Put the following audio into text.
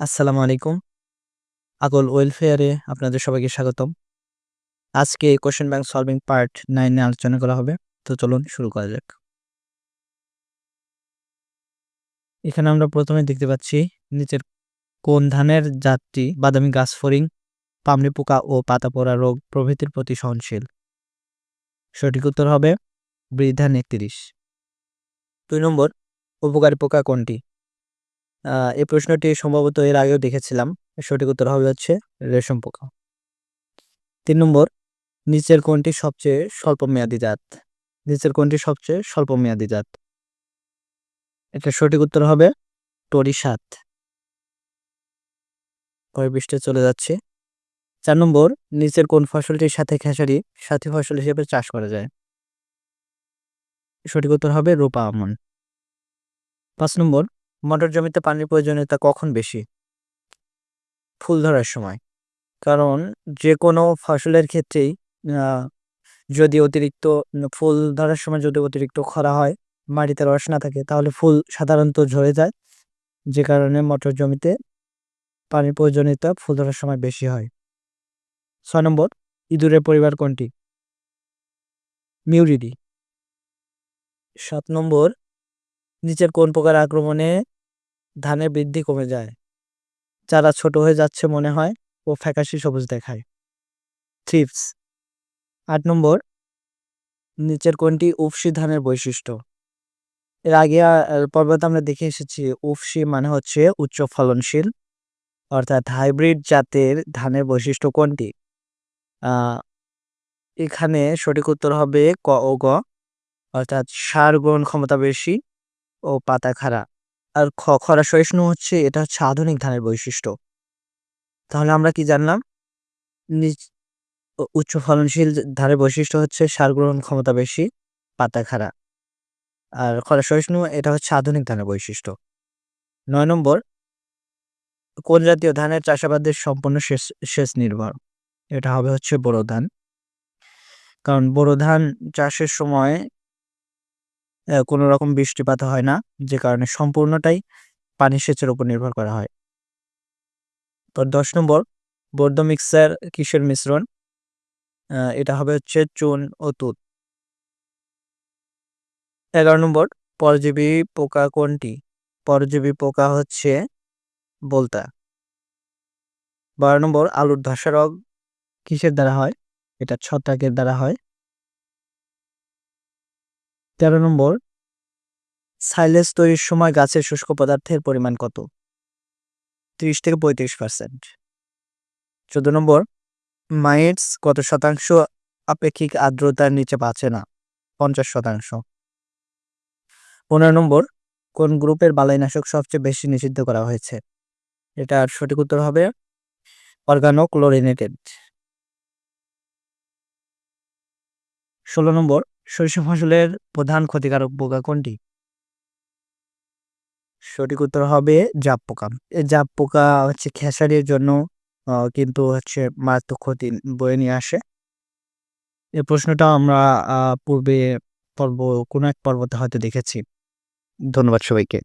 আসসালামু আলাইকুম। আগল ওয়েলফেয়ারে আপনাদের সবাইকে স্বাগতম। আজকে কোয়েশ্চেন ব্যাংক সলভিং পার্ট নাইনে আলোচনা করা হবে। তো চলুন শুরু করা যাক। এখানে আমরা প্রথমে দেখতে পাচ্ছি নিচের কোন ধানের জাতটি বাদামি গাছ ফড়িং, পামড়ি পোকা ও পাতা পোড়া রোগ প্রভৃতির প্রতি সহনশীল? সঠিক উত্তর হবে বৃদ্ধা ৩৯। ২ নম্বর উপকারী পোকা কোনটি? এই প্রশ্নটি সম্ভবত এর আগেও দেখেছিলাম। সঠিক উত্তর হবে হচ্ছে রেশম পোকা। তিন নম্বর, নিচের কোনটি সবচেয়ে স্বল্পমেয়াদী জাত? নিচের কোনটি সবচেয়ে স্বল্পমেয়াদী জাত? এটা সঠিক উত্তর হবে টরি ৭। পরের পৃষ্ঠায় চলে যাচ্ছি। চার নম্বর, নিচের কোন ফসলটির সাথে খেসারি সাথী ফসল হিসেবে চাষ করা যায়? সঠিক উত্তর হবে রোপা আমন। পাঁচ নম্বর মটর জমিতে পানির প্রয়োজনীয়তা কখন বেশি? ফুল ধরার সময়। কারণ যে কোনো ফসলের ক্ষেত্রেই যদি অতিরিক্ত ফুল ধরার সময় যদি অতিরিক্ত খরা হয়, মাটিতে রস না থাকে তাহলে ফুল সাধারণত ঝরে যায়। যে কারণে মটর জমিতে পানির প্রয়োজনীয়তা ফুল ধরার সময় বেশি হয়। ছয় নম্বর ইঁদুরের পরিবার কোনটি? মিউরিডি। সাত নম্বর নিচের কোন প্রকার আক্রমণে ধানের বৃদ্ধি কমে যায়? চারা ছোট হয়ে যাচ্ছে মনে হয় ও ফ্যাকাশে সবুজ দেখায়। থ্রিপস। আট নম্বর, নিচের কোনটি উফসি ধানের বৈশিষ্ট্য? এর আগে পর্বত আমরা দেখে এসেছি উফসি মানে হচ্ছে উচ্চ ফলনশীল, অর্থাৎ হাইব্রিড জাতের ধানের বৈশিষ্ট্য কোনটি? এখানে সঠিক উত্তর হবে ক ও গ, অর্থাৎ সার গ্রহণ ক্ষমতা বেশি ও পাতা খাড়া। আর খ খরা সহিষ্ণু হচ্ছে এটা হচ্ছে আধুনিক ধানের বৈশিষ্ট্য। তাহলে আমরা কি জানলাম? উচ্চ ফলনশীল ধানের বৈশিষ্ট্য হচ্ছে সার গ্রহণ ক্ষমতা বেশি, পাতা খাড়া। আর খরা সহিষ্ণু এটা হচ্ছে আধুনিক ধানের বৈশিষ্ট্য। নয় নম্বর কোন জাতীয় ধানের চাষাবাদের সম্পূর্ণ সেচ সেচ নির্ভর? এটা হবে হচ্ছে বোরো ধান। কারণ বোরো ধান চাষের সময় কোনো রকম বৃষ্টিপাত হয় না। যে কারণে সম্পূর্ণটাই পানি সেচের উপর নির্ভর করা হয়। তো ১০ নম্বর, বৈদ্য মিক্সার কিসের মিশ্রণ? এটা হবে হচ্ছে চুন ও তুত এগারো নম্বর, পরজীবী পোকা কোনটি? পরজীবী পোকা হচ্ছে বোলতা। ১২ নম্বর, আলুর ধসা রোগ কিসের দ্বারা হয়? এটা ছত্রাকের দ্বারা হয়। ১৩ নম্বর, সাইলেজ তৈরির সময় গাছের শুষ্ক পদার্থের পরিমাণ কত? ৩০ থেকে ৩৫%। ১৪ নম্বর, মাইটস কত শতাংশ আপেক্ষিক আর্দ্রতার নিচে বাঁচে না? ৫০%। ১৫ নম্বর, কোন গ্রুপের বালাইনাশক সবচেয়ে বেশি নিষিদ্ধ করা হয়েছে? এটার সঠিক উত্তর হবে অর্গানোক্লোরিনেটেড। ১৬ নম্বর সরিষা ফসলের প্রধান ক্ষতিকারক পোকা কোনটি? সঠিক উত্তর হবে জাপ পোকা। এই জাপ পোকা হচ্ছে খেসারির জন্য কিন্তু হচ্ছে মারাত্মক ক্ষতি বয়ে নিয়ে আসে। এ প্রশ্নটা আমরা পূর্বে পর্ব, কোনো এক পর্বতে হয়তো দেখেছি। ধন্যবাদ সবাইকে।